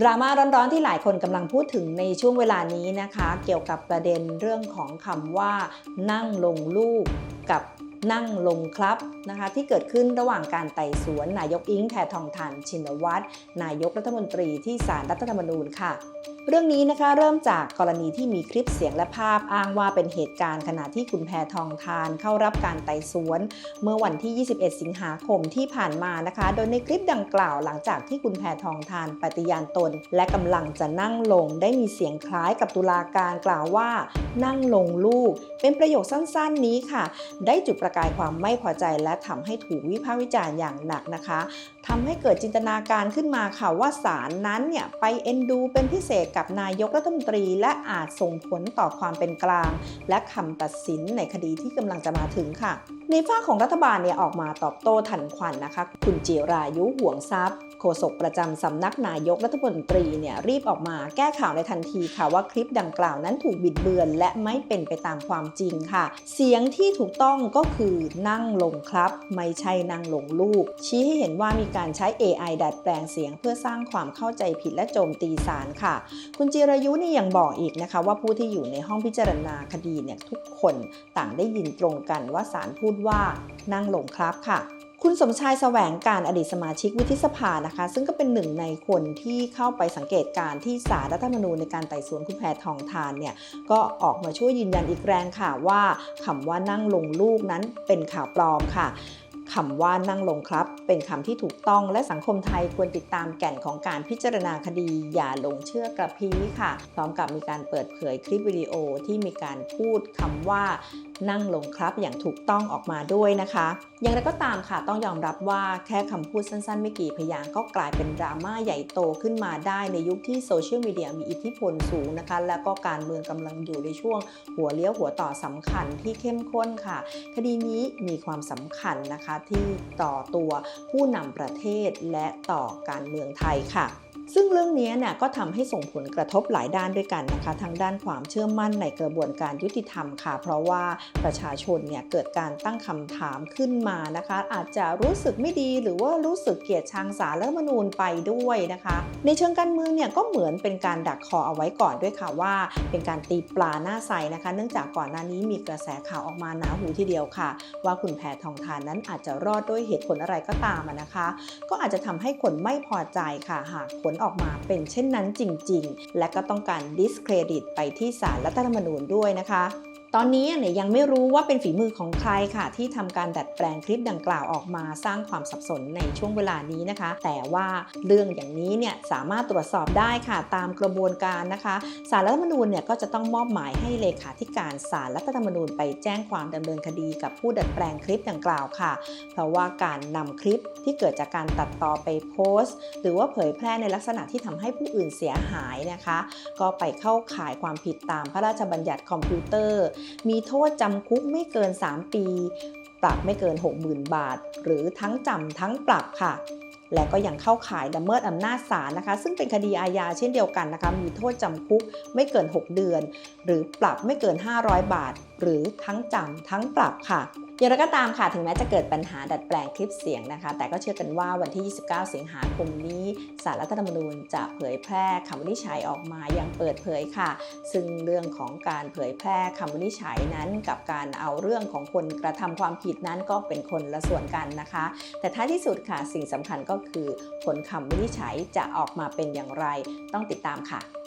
ดราม่าร้อนๆที่หลายคนกำลังพูดถึงในช่วงเวลานี้นะคะ เกี่ยวกับประเด็นเรื่องของคำว่า นั่งลงลูกกับนั่งลงครับนะคะที่เกิดขึ้นระหว่างการไต่สวนนายกอิงแพทองทานชินวัตรนายกรัฐมนตรีที่ศาลรัฐธรรมนูญค่ะ เรื่องนี้นะคะเริ่มจากกรณีที่มีคลิปเสียงและภาพอ้างว่าเป็นเหตุการณ์ขณะที่คุณแพทองทานเข้ารับการไต่สวน เมื่อวันที่ 21 สิงหาคมที่ผ่านมานะคะ โดยในคลิปดังกล่าวหลังจากที่คุณแพทองทานปฏิญาณตน และกำลังจะนั่งลงได้มีเสียงคล้ายกับตุลาการกล่าวว่า นั่งลงลูก เป็นประโยคสั้นๆนี้ค่ะ ได้จุดประกายความไม่พอใจและทำให้ถูกวิพากษ์วิจารณ์อย่างหนักนะคะทำให้เกิดจินตนาการขึ้นมาค่ะว่าศาลนั้นเนี่ยไปเอ็นดูเป็นพิเศษกับนายกรัฐมนตรี และอาจส่งผลต่อความเป็นกลาง และคำตัดสินในคดีที่กำลังจะมาถึงค่ะในฝ้าของรัฐบาลเนี่ยออกมาตอบโต้ทันควันนะคะ คุณจิรายุห่วงทรัพย์โฆษกประจำสำนักนายกรัฐมนตรีเนี่ยรีบออกมาแก้ข่าวในทันทีค่ะว่าคลิปดังกล่าวนั้นถูกบิดเบือน และไม่เป็นไปตามความจริงค่ะ เสียงที่ถูกต้องก็คือนั่งลงครับ ไม่ใช่นั่งลงลูก ชี้ให้เห็นว่ามีการใช้ AI ดัดแปลงเสียงเพื่อสร้างความเข้าใจผิดและโจมตีศาลค่ะ คุณจิรายุนี่ยังบอกอีกนะคะ ว่าผู้ที่อยู่ในห้องพิจารณาคดีเนี่ยทุกคนต่างได้ยินตรงกันว่าศาลพูดว่านั่งหลงครับค่ะ คุณสมชายแสวงการอดีตสมาชิกวุฒิสภานะคะ ซึ่งก็เป็นหนึ่งในคนที่เข้าไปสังเกตการณ์ที่สารรัฐธรรมนูญในการไต่สวนคุณแพทองทานเนี่ยก็ออกมาช่วยยืนยันอีกแรงค่ะว่าคำว่านั่งลงลูกนั้นเป็นข่าวปลอมค่ะ คำว่านั่งลงครับ เป็นคำที่ถูกต้องและสังคมไทยควรติดตามแก่นของการพิจารณาคดี อย่าหลงเชื่อกระพี้ค่ะ พร้อมกับมีการเปิดเผยคลิปวิดีโอที่มีการพูดคำว่านั่งลงครับอย่างถูกต้องออกมาด้วยนะคะ อย่างไรก็ตามค่ะต้องยอมรับว่าแค่คำพูดสั้นๆ ไม่กี่พยางก็กลายเป็นดราม่าใหญ่โตขึ้นมาได้ในยุคที่โซเชียลมีเดียมีอิทธิพลสูงนะคะ แล้วก็การเมืองกำลังอยู่ในช่วง หัวเลี้ยวหัวต่อสำคัญที่เข้มข้นค่ะ คดีนี้มีความสำคัญนะคะที่ต่อตัวผู้นำประเทศและต่อการเมืองไทยค่ะ ซึ่งเรื่องนี้เนี่ยก็ทำให้ส่งผลกระทบหลายด้านด้วยกันนะคะทั้งด้านความเชื่อมั่นในกระบวนการยุติธรรมค่ะ เพราะว่าประชาชนเนี่ยเกิดการตั้งคำถามขึ้นมานะคะ อาจจะรู้สึกไม่ดีหรือว่ารู้สึกเกลียดชังสารรัฐมนูญไปด้วยนะคะ ในเชิงการเมืองเนี่ยก็เหมือนเป็นการดักคอเอาไว้ก่อนด้วยค่ะว่า เป็นการตีปลาหน้าใสนะคะ เนื่องจากก่อนหน้านี้มีกระแสข่าวออกมาหนาหูทีเดียวค่ะ ว่าคุณแพทองทานนั้นอาจจะรอดด้วยเหตุผลอะไรก็ตามนะคะ ก็อาจจะทำให้คนไม่พอใจค่ะหากผลออกมาเป็นเช่นนั้นจริง ๆ และก็ต้องการดิสเครดิตไปที่ศาลรัฐธรรมนูญด้วยนะคะ ตอนนี้เนี่ยยังไม่รู้ว่าเป็นฝีมือของใครค่ะ ที่ทำการดัดแปลงคลิปดังกล่าวออกมาสร้างความสับสนในช่วงเวลานี้นะคะ แต่ว่าเรื่องอย่างนี้เนี่ยสามารถตรวจสอบได้ค่ะตามกระบวนการนะคะศาลรัฐธรรมนูญเนี่ยก็จะต้องมอบหมายให้เลขาธิการศาลรัฐธรรมนูญไปแจ้งความดำเนินคดีกับผู้ดัดแปลงคลิปดังกล่าวค่ะ เพราะว่าการนำคลิปที่เกิดจากการตัดต่อไปโพสต์ หรือว่าเผยแพร่ในลักษณะที่ทำให้ผู้อื่นเสียหายนะคะ ก็ไปเข้าข่ายความผิดตามพระราชบัญญัติคอมพิวเตอร์มีโทษจำคุกไม่เกิน 3 ปี ปรับไม่เกิน 60,000 บาท หรือทั้งจำทั้งปรับค่ะ และก็ยังเข้าข่ายละเมิดอำนาจศาลนะคะ ซึ่งเป็นคดีอาญาเช่นเดียวกันนะคะ มีโทษจำคุกไม่เกิน 6 เดือน หรือปรับไม่เกิน 500 บาท หรือทั้งจำทั้งปรับค่ะ อย่างไรก็ตามค่ะถึงแม้จะเกิดปัญหาดัดแปลงคลิปเสียงนะคะ แต่ก็เชื่อกันว่าวันที่ 29 สิงหาคมนี้สารรัฐธรรมนูญจะเผยแพร่คำวินิจฉัยออกมาอย่างเปิดเผยค่ะ ซึ่งเรื่องของการเผยแพร่คำวินิจฉัยนั้น กับการเอาเรื่องของคนกระทำความผิดนั้นก็เป็นคนละส่วนกันนะคะ แต่ท้ายที่สุดค่ะสิ่งสำคัญก็คือผลคำวินิจฉัยจะออกมาเป็นอย่างไร ต้องติดตามค่ะ